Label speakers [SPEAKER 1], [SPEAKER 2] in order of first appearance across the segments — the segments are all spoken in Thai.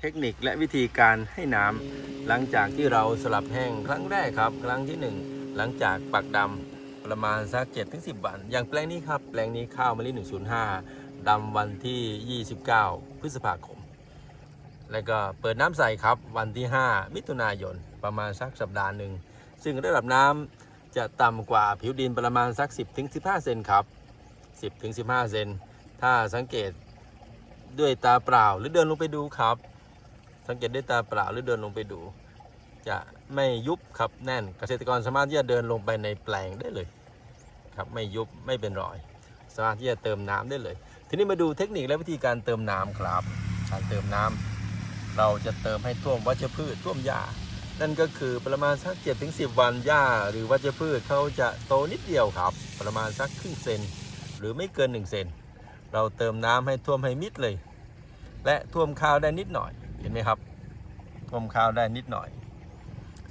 [SPEAKER 1] เทคนิคและวิธีการให้น้ำหลังจากที่เราสลับแห้งครั้งแรกครับ ครั้งที่หนึ่งหลังจากปักดำประมาณสัก7ถึง10 วัน อย่างแปลงนี้ครับ แปลงนี้ข้าวมะลิ105ดำวันที่ 29 พฤษภาคม แล้วก็เปิดน้ำใส่ครับวันที่ 5 มิถุนายนประมาณสักสัปดาห์หนึ่ง ซึ่งระดับน้ำจะต่ำกว่าผิวดินประมาณสัก 10ถึง15 เซนครับ 10ถึง15 เซนถ้าสังเกตด้วยตาเปล่าหรือเดินลงไปดูครับ สังเกตด้วยตาเปล่าหรือเดินลงไปดู จะไม่ยุบครับแน่น เกษตรกรสามารถที่จะเดินลงไปในแปลงได้เลยครับไม่ยุบไม่เป็นรอย สามารถที่จะเติมน้ำได้เลย ทีนี้มาดูเทคนิคและวิธีการเติมน้ำครับ การเติมน้ำเราจะเติมให้ท่วมวัชพืชท่วมหญ้านั่นก็คือประมาณสัก7ถึง10 วันหญ้าหรือวัชพืชเขาจะโตนิดเดียวครับ ประมาณสักครึ่งเซนหรือไม่เกิน 1 เซนเราเติมน้ำให้ท่วมให้มิดเลย และท่วมข้าวได้นิดหน่อย เห็นไหมครับท่วมข้าวได้นิดหน่อย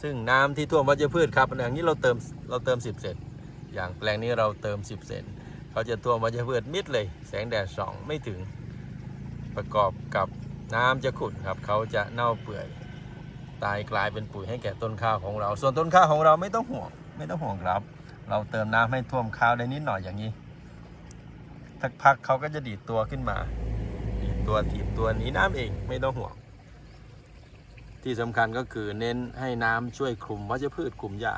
[SPEAKER 1] ซึ่งน้ำที่ท่วมวัชพืชครับอย่างนี้เราเติมเราเติม 10 เซนอย่างแปลงนี้เราเติม 10 เซนเขาจะท่วมวัชพืชมิดเลย แสงแดดส่องไม่ถึงประกอบกับน้ำจะขุ่นครับเขาจะเน่าเปื่อย ตายกลายเป็นปุ๋ยให้แก่ต้นข้าวของเรา ส่วนต้นข้าวของเราไม่ต้องห่วงไม่ต้องห่วงครับ เราเติมน้ำให้ท่วมข้าวได้นิดหน่อยอย่างนี้สักพักเขาก็จะดีดตัวขึ้นมา ดีดตัวถีบตัวหนีน้ำเองไม่ต้องห่วง ที่สำคัญก็คือเน้นให้น้ำช่วยคลุมวัชพืชคลุมหญ้า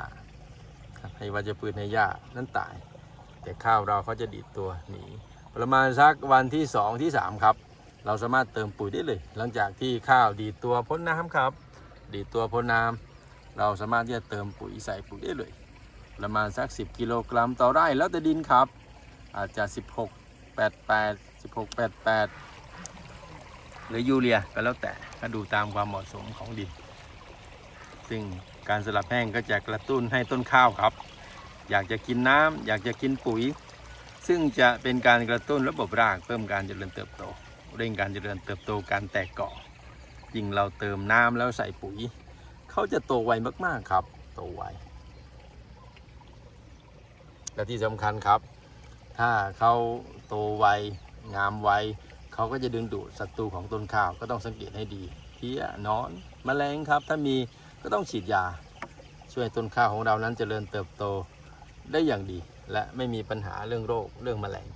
[SPEAKER 1] ให้วัชพืชในหญ้านั้นตาย แต่ข้าวเราเขาจะดีดตัวหนีประมาณสักวันที่สองที่สามครับ เราสามารถเติมปุ๋ยได้เลย หลังจากที่ข้าวดีดตัวพ้นน้ำครับ ดีดตัวพ้นน้ำเราสามารถที่จะเติมปุ๋ยใส่ปุ๋ยได้เลย ประมาณสัก 10 กิโลกรัมต่อไร่แล้วแต่ดินครับ อาจจะ 16 88 16 88 หรือยูเรียก็แล้วแต่ก็ดูตามความเหมาะสมของดิน ซึ่งการสลับแห้งก็จะกระตุ้นให้ต้นข้าวครับ อยากจะกินน้ำอยากจะกินปุ๋ย ซึ่งจะเป็นการกระตุ้นระบบรากเพิ่มการเจริญเติบโต เร่งการเจริญเติบโตการแตกเกาะยิ่งเราเติมน้ำแล้วใส่ปุ๋ย เขาจะโตไวมากๆครับ โตไวและที่สำคัญครับ ถ้าเขาโตไวงามไว เขาก็จะดึงดูดศัตรูของต้นข้าวก็ต้องสังเกตให้ดีเพี้ยนอนแมลงครับ ถ้ามีก็ต้องฉีดยา ช่วยต้นข้าวของเรานั้นเจริญเติบโตได้อย่างดี และไม่มีปัญหาเรื่องโรคเรื่องแมลง